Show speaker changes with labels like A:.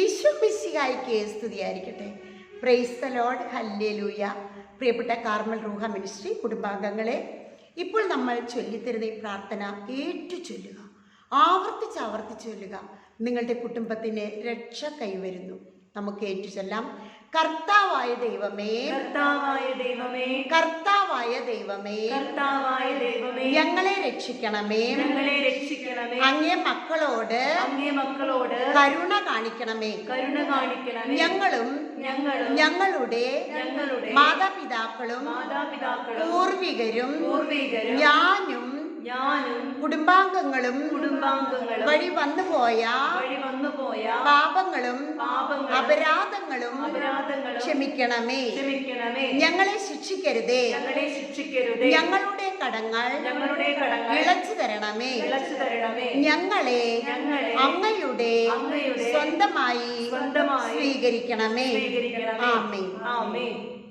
A: ഈശോ മിശിഹായിക്ക് സ്തുതിയായിരിക്കട്ടെ. Praise the Lord hallelujah പ്രിയപ്പെട്ട കാർമൽ റൂഹ മിനിസ്ട്രി കുടുംബാംഗങ്ങളെ ഇപ്പോൾ നമ്മൾ ചൊല്ലിത്തരുന്ന ഈ പ്രാർത്ഥന ഏറ്റു ചൊല്ലുക. ആവർത്തിച്ച് ആവർത്തിച്ച് ചൊല്ലുക. നിങ്ങളുടെ കുടുംബത്തിന് രക്ഷ കൈവരുന്നു. നമുക്ക് ഏറ്റു ചൊല്ലാം. കർത്താവായ ദൈവമേ
B: കർത്താവായ ദൈവമേ
A: കർത്താവായ ദൈവമേ
B: കർത്താവായ ദൈവമേ
A: ഞങ്ങളെ രക്ഷിക്കണമേ.
B: ഞങ്ങളെ രക്ഷിക്കണമേ.
A: അങ്ങേ മക്കളോട്
B: അങ്ങേ മക്കളോട്
A: കരുണ കാണിക്കണമേ.
B: കരുണ കാണിക്കണമേ.
A: ഞങ്ങളും
B: ഞങ്ങളും
A: ഞങ്ങളുടെ
B: ഞങ്ങളുടെ
A: മാതാപിതാക്കളും
B: മാതാപിതാക്കളും
A: പൂർവികരും
B: പൂർവികരും
A: ഞാനും
B: ഞാനും
A: കുടുംബാംഗങ്ങളും
B: കുടുംബാംഗങ്ങളും
A: വഴി വന്നുപോയ
B: വഴി വന്നുപോയ
A: പാപങ്ങളും
B: പാപങ്ങളും
A: അപരാധങ്ങളും
B: അപരാധങ്ങളും
A: ക്ഷമിക്കണമേ.
B: ക്ഷമിക്കണമേ.
A: ഞങ്ങളെ ശിക്ഷിക്കരുതേ.
B: ഞങ്ങളെ ശിക്ഷിക്കരുതേ.
A: ഞങ്ങളുടെ കടങ്ങൾ
B: ഞങ്ങളുടെ കടങ്ങൾ
A: ഇളച്ചു തരണമേ.
B: ഇളച്ചു തരണമേ.
A: ഞങ്ങളെ
B: ഞങ്ങളെ
A: അങ്ങയുടെ
B: അങ്ങയുടെ
A: സ്വന്തമായി
B: സ്വന്തമായി
A: സ്വീകരിക്കണമേ.
B: സ്വീകരിക്കണമേ.
A: ആമേ
B: ആമേൻ.